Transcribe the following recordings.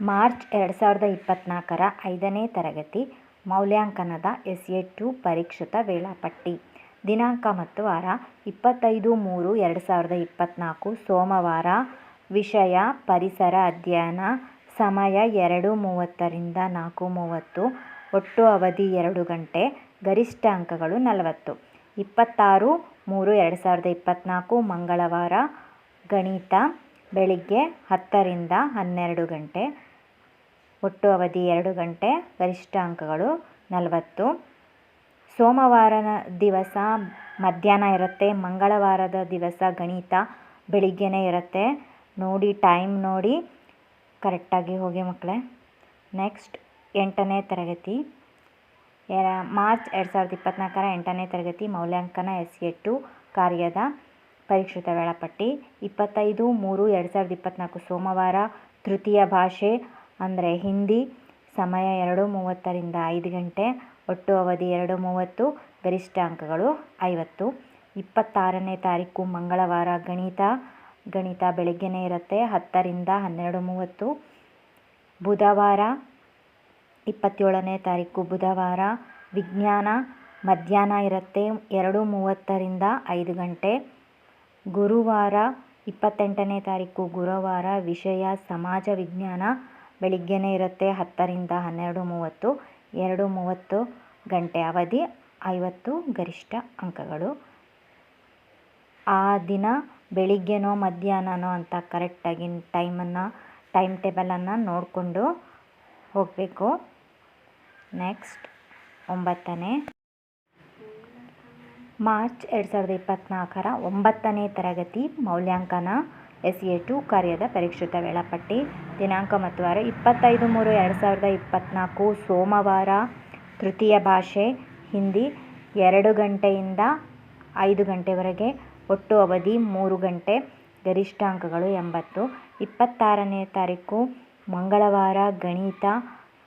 March ಎರಡು ಸಾವಿರದ ಇಪ್ಪತ್ತ್ನಾಲ್ಕರ ಐದನೇ ತರಗತಿ, ಮೌಲ್ಯಾಂಕನದ ಎಸ್ ಎ ಟು ಪರೀಕ್ಷಿತ ವೇಳಾಪಟ್ಟಿ. ದಿನಾಂಕ ಮತ್ತು ವಾರ, ಇಪ್ಪತ್ತೈದು ಮೂರು ಎರಡು ಸಾವಿರದ ಇಪ್ಪತ್ತ್ನಾಲ್ಕು ಸೋಮವಾರ, ವಿಷಯ, ಪರಿಸರ ಅಧ್ಯಯನ, ಸಮಯ ಎರಡು ಮೂವತ್ತರಿಂದ ನಾಲ್ಕು ಮೂವತ್ತು, ಒಟ್ಟು ಅವಧಿ ಎರಡು ಗಂಟೆ, ಗರಿಷ್ಠ ಅಂಕಗಳು ನಲವತ್ತು. ಇಪ್ಪತ್ತಾರು ಮೂರು ಎರಡು ಸಾವಿರದ ಇಪ್ಪತ್ತ್ನಾಲ್ಕು ಮಂಗಳವಾರ, ಗಣಿತ ಬೆಳಿಗ್ಗೆ ಹತ್ತರಿಂದ ಹನ್ನೆರಡು ಗಂಟೆ, ಒಟ್ಟು ಅವಧಿ ಎರಡು ಗಂಟೆ ಗರಿಷ್ಠ ಅಂಕಗಳು ನಲವತ್ತು ಸೋಮವಾರನ ದಿವಸ ಮಧ್ಯಾಹ್ನ ಇರುತ್ತೆ, ಮಂಗಳವಾರದ ದಿವಸ ಗಣಿತ ಬೆಳಿಗ್ಗೆನೇ ಇರುತ್ತೆ. ನೋಡಿ ಟೈಮ್ ನೋಡಿ ಕರೆಕ್ಟಾಗಿ ಹೋಗಿ ಮಕ್ಕಳೇ. ನೆಕ್ಸ್ಟ್ ಎಂಟನೇ ತರಗತಿ. ಮಾರ್ಚ್ ಎರಡು ಸಾವಿರದ ಇಪ್ಪತ್ತ್ನಾಲ್ಕರ ಎಂಟನೇ ತರಗತಿ, ಮೌಲ್ಯಾಂಕನ ಎಸ್ ಎ ಟು, ಕಾರ್ಯದ ಪರಿಷ್ಕೃತ ವೇಳಾಪಟ್ಟಿ ಇಪ್ಪತ್ತೈದು ಮೂರು ಎರಡು ಸಾವಿರದ ಇಪ್ಪತ್ತ್ನಾಲ್ಕು ಸೋಮವಾರ ತೃತೀಯ ಭಾಷೆ, ಅಂದರೆ ಹಿಂದಿ, ಸಮಯ ಎರಡು ಮೂವತ್ತರಿಂದ ಐದು ಗಂಟೆ, ಒಟ್ಟು ಅವಧಿ ಎರಡು ಮೂವತ್ತು ಗರಿಷ್ಠ ಅಂಕಗಳು ಐವತ್ತು. ಇಪ್ಪತ್ತಾರನೇ ತಾರೀಕು ಮಂಗಳವಾರ ಗಣಿತ ಗಣಿತ ಬೆಳಗ್ಗೆನೇ ಇರುತ್ತೆ, ಹತ್ತರಿಂದ ಹನ್ನೆರಡು ಮೂವತ್ತು. ಬುಧವಾರ, ಇಪ್ಪತ್ತೇಳನೇ ತಾರೀಕು ಬುಧವಾರ, ವಿಜ್ಞಾನ ಮಧ್ಯಾಹ್ನ ಇರುತ್ತೆ, ಎರಡು ಮೂವತ್ತರಿಂದ ಐದು ಗಂಟೆ. ಗುರುವಾರ ಇಪ್ಪತ್ತೆಂಟನೇ ತಾರೀಕು ಗುರುವಾರ ವಿಷಯ ಸಮಾಜ ವಿಜ್ಞಾನ ಬೆಳಿಗ್ಗೆನೇ ಇರುತ್ತೆ ಹತ್ತರಿಂದ ಹನ್ನೆರಡು ಮೂವತ್ತು, ಎರಡು ಮೂವತ್ತು ಗಂಟೆ ಅವಧಿ, ಐವತ್ತು ಗರಿಷ್ಠ ಅಂಕಗಳು. ಆ ದಿನ ಬೆಳಿಗ್ಗೆನೋ ಮಧ್ಯಾಹ್ನನೋ ಅಂತ ಕರೆಕ್ಟಾಗಿ ಟೈಮನ್ನು, ಟೈಮ್ ಟೇಬಲನ್ನು ನೋಡಿಕೊಂಡು ಹೋಗಬೇಕು. ನೆಕ್ಸ್ಟ್ ಒಂಬತ್ತನೇ. ಮಾರ್ಚ್ ಎರಡು ಸಾವಿರದ ಇಪ್ಪತ್ತ್ನಾಲ್ಕರ ಒಂಬತ್ತನೇ ತರಗತಿ ಮೌಲ್ಯಾಂಕನ ಎಸ್ ಎ ಟು ಕಾರ್ಯದ ಪರೀಕ್ಷಿತ ವೇಳಾಪಟ್ಟಿ ದಿನಾಂಕ ಮತ್ತು ವಾರ ಇಪ್ಪತ್ತೈದು ಮೂರು ಎರಡು ಸಾವಿರದ ಇಪ್ಪತ್ತ್ನಾಲ್ಕು ಸೋಮವಾರ ತೃತೀಯ ಭಾಷೆ ಹಿಂದಿ ಎರಡು ಗಂಟೆಯಿಂದ ಐದು ಗಂಟೆವರೆಗೆ ಒಟ್ಟು ಅವಧಿ ಮೂರು ಗಂಟೆ ಗರಿಷ್ಠ ಅಂಕಗಳು ಎಂಬತ್ತು. ಇಪ್ಪತ್ತಾರನೇ ತಾರೀಕು ಮಂಗಳವಾರ ಗಣಿತ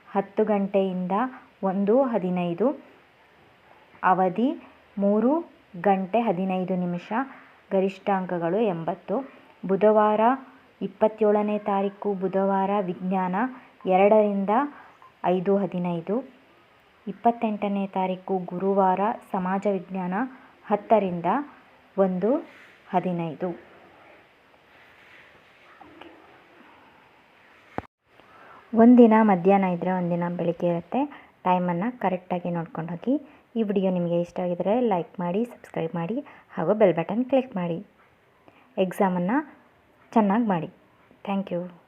ಹತ್ತು ಗಂಟೆಯಿಂದ ಒಂದು ಹದಿನೈದು. ಅವಧಿ ಮೂರು ಗಂಟೆ ಹದಿನೈದು ನಿಮಿಷ ಗರಿಷ್ಠ ಅಂಕಗಳು ಎಂಬತ್ತು. ಬುಧವಾರ ಇಪ್ಪತ್ತೇಳನೇ ತಾರೀಕು, ಬುಧವಾರ ವಿಜ್ಞಾನ ಎರಡರಿಂದ ಐದು ಹದಿನೈದು. ಇಪ್ಪತ್ತೆಂಟನೇ ತಾರೀಕು, ಗುರುವಾರ ಸಮಾಜ ವಿಜ್ಞಾನ ಹತ್ತರಿಂದ ಒಂದು ಹದಿನೈದು. ಒಂದಿನ ಮಧ್ಯಾಹ್ನ ಇದ್ದರೆ ಒಂದಿನ ಬೆಳಿಗ್ಗೆ ಇರುತ್ತೆ. ಟೈಮನ್ನು ಕರೆಕ್ಟಾಗಿ ನೋಡ್ಕೊಂಡು ಹೋಗಿ ಈ ವಿಡಿಯೋ ನಿಮಗೆ ಇಷ್ಟ ಆಗಿದರೆ ಲೈಕ್ ಮಾಡಿ, ಸಬ್ಸ್ಕ್ರೈಬ್ ಮಾಡಿ ಹಾಗೂ ಬೆಲ್ ಬಟನ್ ಕ್ಲಿಕ್ ಮಾಡಿ. ಎಕ್ಸಾಮನ್ನು ಚೆನ್ನಾಗಿ ಮಾಡಿ. Thank you.